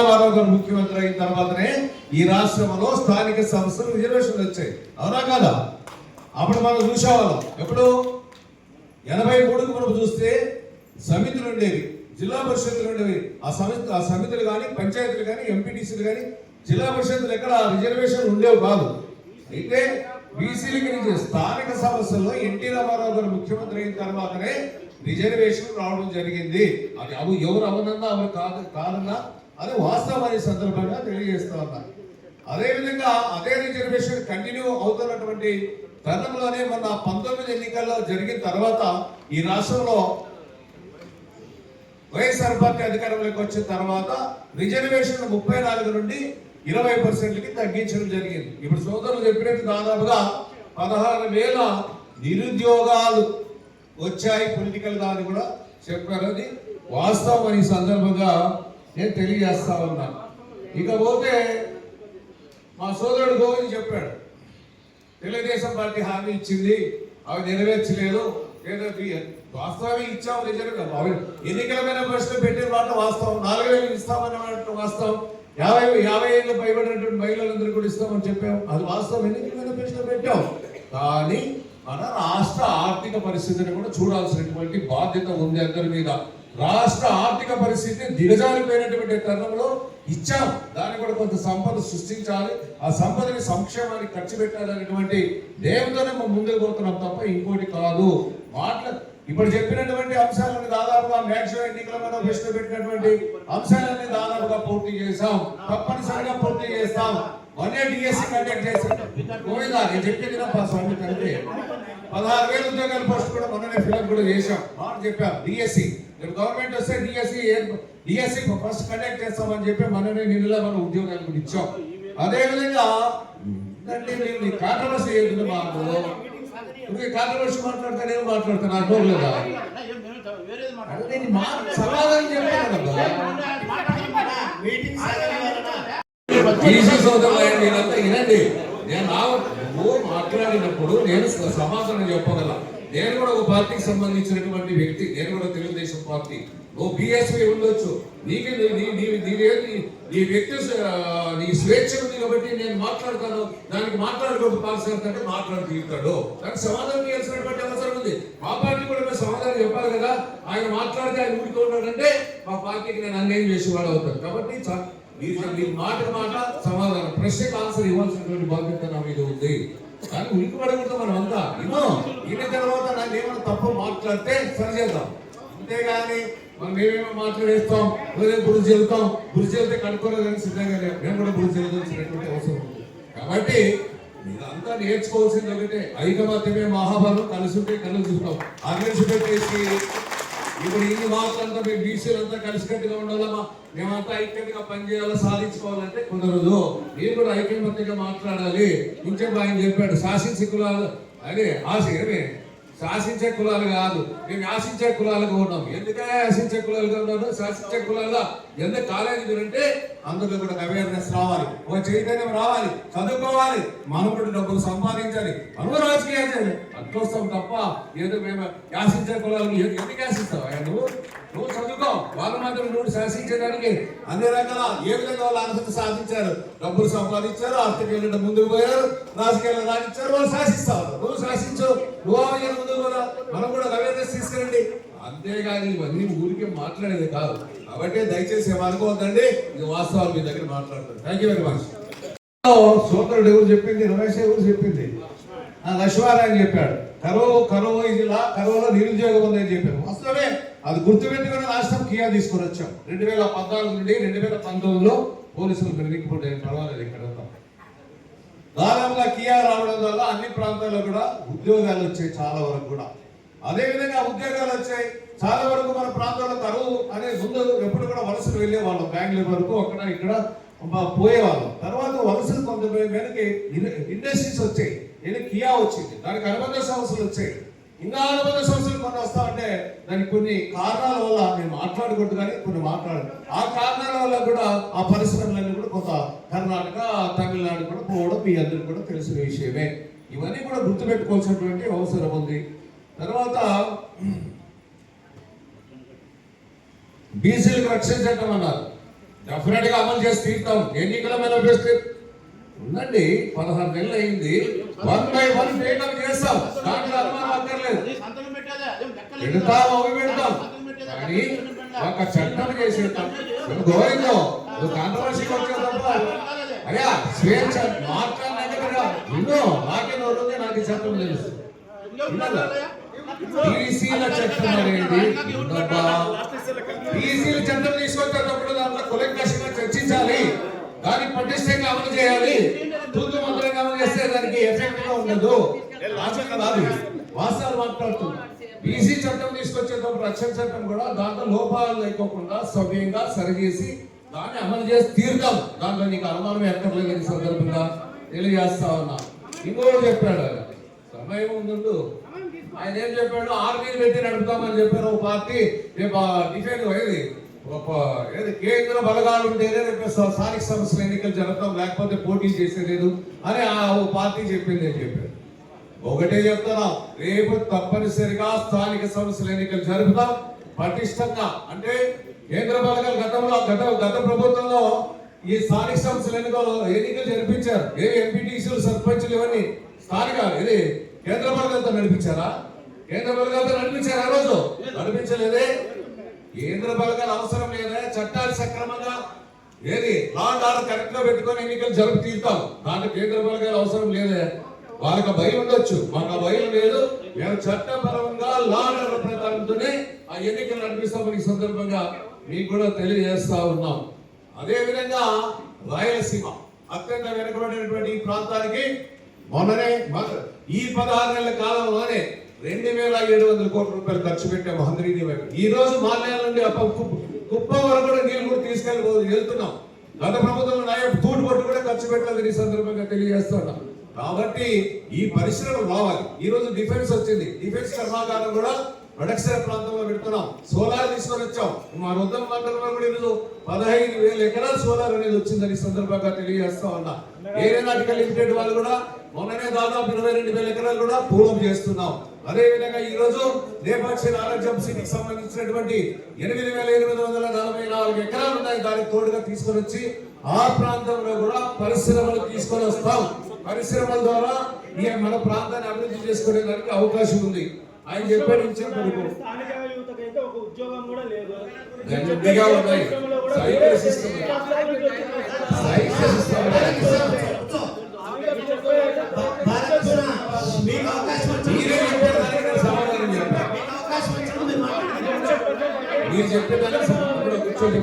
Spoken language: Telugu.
రామారావు గారు ముఖ్యమంత్రి అయిన తర్వాతనే ఈ రాష్ట్రంలో స్థానిక సంస్థలు రిజర్వేషన్లు వచ్చాయి. అవునా కాదా? అప్పుడు మనం చూసేవాళ్ళం. ఎప్పుడు? ఎనభై మూడుకు మనం చూస్తే సమితులు ఉండేవి. జిల్లా పరిషత్తులు ఉండేవి. ఆ సమితి ఆ సమితులు కానీ పంచాయతీలు కానీ ఎంపీటీసీలు కానీ జిల్లా పరిషత్తులు ఎక్కడ రిజర్వేషన్ ఉండేవి కాదు. అయితే బీసీలకి నుంచి స్థానిక సమస్యల్లో ఎన్టీ రామారావు గారు ముఖ్యమంత్రి అయిన తర్వాతనే రిజర్వేషన్ రావడం జరిగింది. అది అవి ఎవరు అవునన్నా ఎవరు కాదు కాదన్నా అది వాస్తవం సందర్భంగా తెలియజేస్తా ఉన్నా. అదేవిధంగా అదే రిజర్వేషన్ కంటిన్యూ అవుతున్నటువంటి తరుణంలోనే మొన్న పంతొమ్మిది ఎన్నికల్లో జరిగిన తర్వాత ఈ రాష్ట్రంలో వైఎస్ఆర్ పార్టీ అధికారంలోకి వచ్చిన తర్వాత రిజర్వేషన్ ముప్పై నాలుగు నుండి ఇరవై పర్సెంట్కి తగ్గించడం జరిగింది. ఇప్పుడు సోదరులు చెప్పినట్టు దాదాపుగా పదహారు వేల నిరుద్యోగాలు వచ్చాయి పొలిటికల్ అని కూడా చెప్పారు అది. వాస్తవం ఈ సందర్భంగా నేను తెలియజేస్తా ఉన్నాను ఇకపోతే మా సోదరుడు గోవింద్ చెప్పాడు తెలుగుదేశం పార్టీ హామీ ఇచ్చింది అవి నెరవేర్చలేదు. ఏదో వాస్తవమే ఇచ్చాము నిజంగా అవి ఎన్నికల ప్రశ్న పెట్టిన మాట వాస్తవం. నాలుగు వేలు ఇస్తామన్న వాస్తవం. యాభై యాభై ఏళ్ళు పైబడినటువంటి మహిళలందరూ కూడా ఇస్తామని చెప్పాము అది వాస్తవం. ఎన్నికల మేనిఫెస్టో పెట్టాం. కానీ మన రాష్ట్ర ఆర్థిక పరిస్థితిని కూడా చూడాల్సినటువంటి బాధ్యత ఉంది అందరి మీద. రాష్ట్ర ఆర్థిక పరిస్థితి దిగజారిపోయినటువంటి తరుణంలో ఇచ్చాం. దాన్ని కూడా కొంత సంపద సృష్టించాలి. ఆ సంపదని సంక్షేమానికి ఖర్చు పెట్టాలనేటువంటి దేవతోనే మనం ముందుకు పోతున్నాం తప్ప ఇంకోటి కాదు. మాట్లా ఇప్పుడు చెప్పినటువంటి అంశాలను దాదాపుగా మ్యాక్సిమం ఎన్నికల మనం ప్రశ్న పెట్టినటువంటి అంశాలన్నీ దాదాపుగా పూర్తి చేశాం. తప్పనిసరిగా పూర్తి చేస్తాం. వన్ ఏ డిఎస్సి కండక్ట్ చేశాం. గోవిందా నేను చెప్పేది స్వామి తండ్రి? పదహారు వేల ఉద్యోగాల పోస్ట్ కూడా మొన్ననే ఫిలప్ కూడా చేశాం. మాట చెప్పాం డిఎస్సి రేపు గవర్నమెంట్ వస్తే డిఎస్సి డిఎస్సి ఫస్ట్ కండక్ట్ చేస్తామని చెప్పి మొన్ననే నిన్నలా మన ఉద్యోగాలు కూడా ఇచ్చాం. అదే విధంగా అంటే నేను కాంట్రవర్సీ ఏంటి మాకు ఇంకా కాంట్రవర్సీ మాట్లాడితే నేను మాట్లాడతాను నాకు లేదా? సమాధానం చెప్పాను కదా. బీసీ మీరంతా వినండి. నేను మాట్లాడినప్పుడు నేను సమాధానం చెప్పగలను. నేను కూడా ఒక పార్టీకి సంబంధించినటువంటి వ్యక్తి నేను కూడా తెలుగుదేశం పార్టీ. నువ్వు బిఎస్పీ ఉండొచ్చు. నీకు నీ- నీ నీ వ్యక్తి నీ స్వేచ్ఛ ఉంది కాబట్టి నేను మాట్లాడతాను. దానికి మాట్లాడుకోవద్దు పాల్సార్ అంటే మాట్లాడి దానికి సమాధానం చేయాల్సినటువంటి అవసరం ఉంది. మా పార్టీ కూడా మేము సమాధానం చెప్పాలి కదా. ఆయన మాట్లాడితే ఆయన ఊరితో ఉన్నాడంటే మా పార్టీకి నేను అన్యాయం చేసేవాడు అవుతాను. కాబట్టి మీరు మాట మాట సమాధానం. ప్రశ్నకు ఆన్సర్ ఇవ్వాల్సినటువంటి బాధ్యత నా మీద ఉంది. కానీ ఉనికి పడకూడదు మనం అంతా. ఇన్నో ఈయన తర్వాత నాకు ఏమైనా తప్పు మాట్లాడితే సరి చేద్దాం. అంతేగాని మనం ఏమేమో మాట్లాడేస్తాం ఉదయం గురి చెల్తాం గురి చెల్తే కనుక్కోలేదని సిద్ధంగా లేవు. మేము కూడా గురి చెల్లాల్సినటువంటి అవసరం కాబట్టి ఇదంతా నేర్చుకోవాల్సింది ఒకటే. ఐకమత్యమే మహాభారం కలిసి ఉంటే కళ్ళు చూస్తాం అగ్రెసి ఇప్పుడు ఇన్ని మాటలంతా మేము బీసీలంతా కలిసికట్టుగా ఉండాలమ్మా మేమంతా ఐక్యతగా పనిచేయాలా సాధించుకోవాలంటే కుదరదు మీరు కూడా ఐక్యమత్యంగా మాట్లాడాలి. ఇంకేం ఆయన చెప్పాడు శాసించే కులాలు అదే ఆశ ఏమే? శాసించే కులాలు కాదు. మేము ఆశించే కులాలుగా ఉన్నాం. ఎందుకనే ఆశించే కులాలుగా ఉన్నాను? శాసించే కులాలుగా ఎందుకు కాలేజీ మీరంటే అందులో కూడా అవేర్నెస్ రావాలి. ఒక చైతన్యం రావాలి. చదువుకోవాలి. మనం కూడా డబ్బులు సంపాదించాలి. మనం రాజకీయాలు చేయాలి. అట్లొస్తాం తప్ప ఏదో మేము యాసించే కులాలు. ఎందుకు యాసిస్తాం? సమయంలో వాళ్ళు మాత్రం నువ్వు శాసించడానికి అన్ని రకాల ఏ విధంగా వాళ్ళు అనుభూతి సాధించారు? డబ్బులు సంపాదించారు ఆర్థికంగా ముందుకు పోయారు రాజకీయాలు రాణించారు వాళ్ళు శాసిస్తారు. నువ్వు శాసించు నువ్వు ముందుకు పోదా మనం కూడా అవేర్నెస్ తీసుకురండి. అంతేగాని ఇవన్నీ ఊరికే మాట్లాడేది కాదు. కాబట్టి దయచేసి ఏమనుకోవద్దండి ఇది వాస్తవాలు మీ దగ్గర మాట్లాడతారు థ్యాంక్ యూ వెరీ మచ్ సోదరుడు ఎవరు చెప్పింది? రమేష్ ఎవరు చెప్పింది? ఆ లక్ష్మారాయణ చెప్పాడు. కరువు కరువు ఇదిలా కరువులో నిరుద్యోగం ఉందని చెప్పారు వాస్తవమే. అది గుర్తుపెట్టుకుని రాష్ట్రం కియా తీసుకొని వచ్చాం. రెండు వేల పద్నాలుగు నుండి రెండు వేల పంతొమ్మిదిలో పోలీసులు పెరిగిపోతే పర్వాలేదు ఇక్కడ ఉన్నాం. దాదాపుగా కియా రావడం వల్ల అన్ని ప్రాంతాల్లో కూడా ఉద్యోగాలు వచ్చాయి చాలా వరకు కూడా. అదేవిధంగా ఉద్యోగాలు వచ్చాయి. చాలా వరకు మన ప్రాంతంలో కరువు అనే ముందు ఎప్పుడు కూడా వలసలు వెళ్ళే వాళ్ళం బెంగళూరు వరకు అక్కడ ఇక్కడ పోయేవాళ్ళం. తర్వాత వలసలు కొంత మేరకి ఇండస్ట్రీస్ వచ్చాయి. నేను కియా వచ్చింది. దానికి అనుబంధ సంస్థలు వచ్చాయి. ఇంకా అనుబంధ సంస్థలు కొన్ని వస్తా అంటే దానికి కొన్ని కారణాల వల్ల నేను మాట్లాడకూడదు కానీ కొన్ని మాట్లాడు ఆ కారణాల వల్ల కూడా ఆ పరిశ్రమలన్నీ కూడా కొంత కర్ణాటక తమిళనాడు కూడా పోవడం మీ అందరికి కూడా తెలిసిన విషయమే. ఇవన్నీ కూడా గుర్తుపెట్టుకోవాల్సినటువంటి అవసరం ఉంది. తర్వాత బీసీలకు రక్షణ చట్టం అన్నారు. డెఫినెట్గా అమలు చేసి తీరుతాం. ఎన్నికల మేనిఫెస్టో? ఉందండి పదహారు నెలలు అయింది. వన్ బై వన్ పేటం చేస్తాం దాంట్లో అనుమానం అక్కర్లేదు. సంతకం పెట్టేదే పెడతాం అవి పెడతాం. కానీ ఒక చట్టం చేసేద్దాం. గోవిందో నువ్వు కాంట్రవర్సీకి కాంట్రవర్సీ తప్ప అయ్యా స్వేచ్ఛ మాట్లాడినాక కదా ఇన్నో నాకే నోరుంది నాకు ఈ చట్టం తెలుసు. బీసీల చట్టం అనేది బీసీల చట్టం తీసుకొచ్చేటప్పుడు దాంట్లో కులంకషంగా చర్చించాలి. దాన్ని పటిష్టంగా అమలు చేయాలి. తూతు మంత్రి ఎఫెక్ట్గా ఉండదు. కాదు వాస్తవాలు మాట్లాడుతున్నా. బీసీ చట్టం తీసుకొచ్చేటప్పుడు రక్షణ చట్టం కూడా దాంట్లో లోపాలు లేకోకుండా సవ్యంగా సరిచేసి దాన్ని అమలు చేసి తీరుతాం. దాంట్లో నీకు అనుమానం ఎక్కర్లేదు ఈ సందర్భంగా తెలియజేస్తా ఉన్నా. ఇంకోటి చెప్పాడు ఆయన. సమయం ఉండు ఆయన ఏం చెప్పాడు? ఆర్మీని పెట్టి నడుపుతామని చెప్పారు ఒక పార్టీ. రేపు డిఫెండ్ ఏది? గొప్ప. ఏది కేంద్ర బలగాలు ఉంటేనే రేపు స్థానిక సంస్థల ఎన్నికలు జరపడం లేకపోతే పోటీ చేసేలేదు అని ఆ ఓ పార్టీ చెప్పింది అని చెప్పారు. ఒకటే చెప్తున్నాం రేపు తప్పనిసరిగా స్థానిక సంస్థల ఎన్నికలు జరుపుతాం. పటిష్టంగా. అంటే కేంద్ర బలగాలు గతంలో గత గత ప్రభుత్వంలో ఈ స్థానిక సంస్థల ఎన్నికలు ఎన్నికలు జరిపించారు. ఏ ఎంపీటీసీలు సర్పంచులు ఇవన్నీ స్థానిక ఇది కేంద్ర బలగాలతో నడిపించారా? కేంద్ర బలగాలతో నడిపించారా ఆ రోజు? నడిపించలేదే. కేంద్ర బలగాలు అవసరం లేదా చట్టాలు సక్రమంగా ఏది? లాండ్ ఆర్డర్ కరెక్ట్గా పెట్టుకొని ఎన్నికలు జరుపు తీరుతాం. దాంట్లో కేంద్ర బలగాలు అవసరం లేదే. వాళ్ళకి భయం ఉండొచ్చు. మాకు ఆ భయం లేదు. మేము చట్టపరంగా లాండ్ ఆర్డర్ ప్రకారంతోనే ఆ ఎన్నికలు నడిపిస్తామని ఈ సందర్భంగా మీకు కూడా తెలియజేస్తా ఉన్నాం. అదే విధంగా రాయలసీమ అత్యంత వెనుకబడినటువంటి ఈ ప్రాంతానికి మొన్ననే ఈ పదహారు నెలల కాలంలోనే రెండు వేల ఏడు వందల కోట్ల రూపాయలు ఖర్చు పెట్టాము హంద్రీని ఈ రోజు మాల్యాల నుండి అప్ప కుప్ప- వరకు కూడా నీళ్ళు కూడా తీసుకెళ్ళి వెళ్తున్నాం. గత ప్రభుత్వంలో నాయకు తూటు పట్టు కూడా ఖర్చు పెట్టాలని ఈ సందర్భంగా తెలియజేస్తున్నాం కాబట్టి ఈ పరిశ్రమ రావాలి. ఈ రోజు డిఫెన్స్ వచ్చింది. డిఫెన్స్ కర్మాగారం కూడా వడక్సర ప్రాంతంలో పెడుతున్నాం సోలార్ తీసుకొని వచ్చాం. మా రుద్రం మండలంలో కూడా ఈరోజు పదహైదు వేల ఎకరాల సోలార్ అనేది వచ్చిందని సందర్భంగా తెలియజేస్తా ఉన్నా. ఏరేనాటికల్ లిమిటెడ్ వాళ్ళు కూడా మొన్ననే దాదాపు ఇరవై రెండు వేల ఎకరాలు కూడా పూర్వం చేస్తున్నాం. అదేవిధంగా ఈరోజు ఈ రోజు నేపాక్షి ఆరోగ్యం సిటీకి సంబంధించినటువంటి ఎనిమిది వేల ఎనిమిది వందల నలభై నాలుగు ఎకరాలు ఉన్నాయి. దానికి తోడుగా తీసుకొని వచ్చి ఆ ప్రాంతంలో కూడా పరిశ్రమలు తీసుకొని వస్తాం. పరిశ్రమల ద్వారా మన ప్రాంతాన్ని అభివృద్ధి చేసుకునే దానికి అవకాశం ఉంది. ఆయన చెప్పాడు ఇచ్చిన కొడుకు స్థానిక యువతకైతే ఒక ఉద్యోగం కూడా లేదు గట్టిగా ఉన్నాయి. Cycle system. Cycle system. Balakrishna, మీకు అవకాశం వచ్చింది. మీరే చెప్పారు మీరు చెప్పేదానికి సమాధానం చెప్తాను